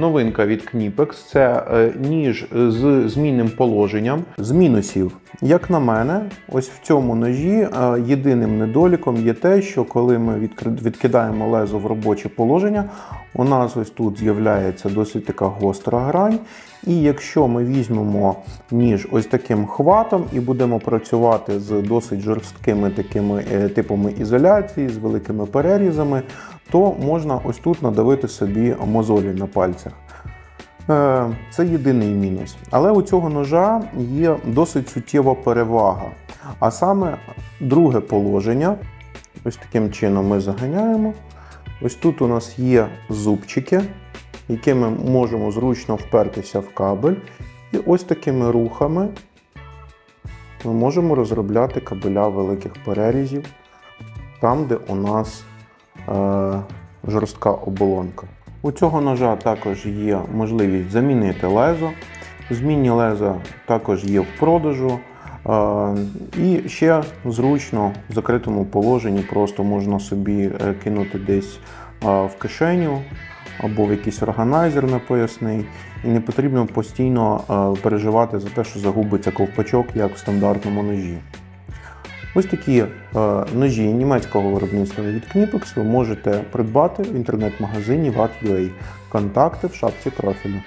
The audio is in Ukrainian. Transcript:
новинка від Knipex це е, ніж з змінним положенням. З мінусів, як на мене, ось в цьому ножі е, єдиним недоліком є те, що коли ми відкидаємо лезо в робоче положення, у нас ось тут з'являється досить така гостра грань. І якщо ми візьмемо ніж ось таким хватом і будемо працювати з досить жорсткими такими е, типами ізоляції, з великими перерізами, то можна ось тут надавити собі мозолі на пальцях. Е, Це єдиний мінус. Але у цього ножа є досить суттєва перевага. А саме друге положення. Ось таким чином ми заганяємо. Ось тут у нас є зубчики, якими можемо зручно впертися в кабель. І ось такими рухами ми можемо розробляти кабеля великих перерізів там, де у нас е, жорстка оболонка. У цього ножа також є можливість замінити лезо. Змінні леза також є в продажу. І ще зручно в закритому положенні просто можна собі е, кинути десь в кишеню або в якийсь органайзер непоясний, і не потрібно постійно е, переживати за те, що загубиться ковпачок, як в стандартному ножі. Ось такі е, ножі німецького виробництва від Knipex ви можете придбати в інтернет-магазині VAT.ua. Контакти в шапці профілю.